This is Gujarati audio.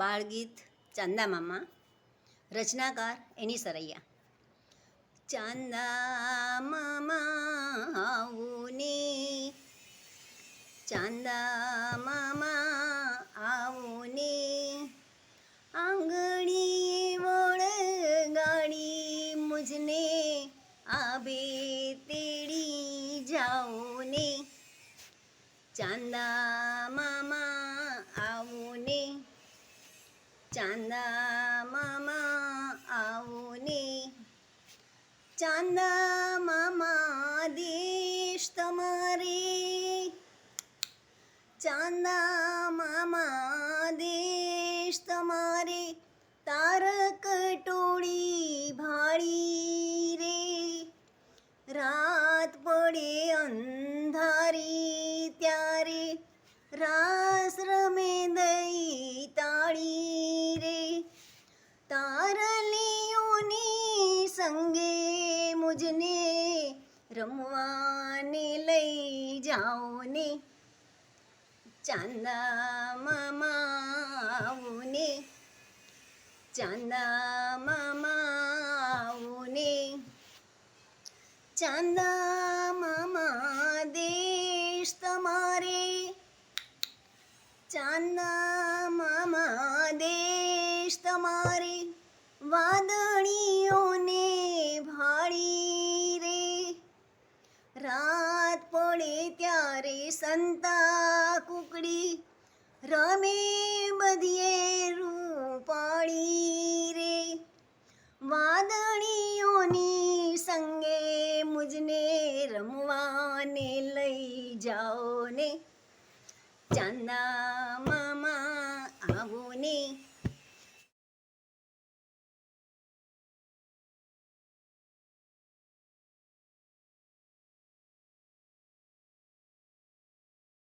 બાળગીત, ચાંદા મામા, રચનાકાર એની સરૈયા. ચાંદા મામા આવું ને ચાંદા મામા આવું ને આંગણી વળગાડી મુજને આબે તેડી જાઓ ને ચાંદા મામા આવું ને ચાંદા મામા આવું ચાંદા મામા દેશ તમારે. ચાંદા મામા દેશ તમારે. તારક ટોળી ભાળી રે. રાત પડે અંધારી ત્યારે. રાસ સંગે મુજને રમવાને લઈ જાઓ ને ચાંદા મામા આવું ને ચાંદા મામા આવું ને ચાંદા મામા દેશ તમારે ચાંદા મામા દેશ તમારે વાદળીઓને સંતા કુકડી રમે બધીએ રૂપાળી રે. વાદળીઓની સંગે મુજને રમવાને લઈ જાઓ ને ચાંદા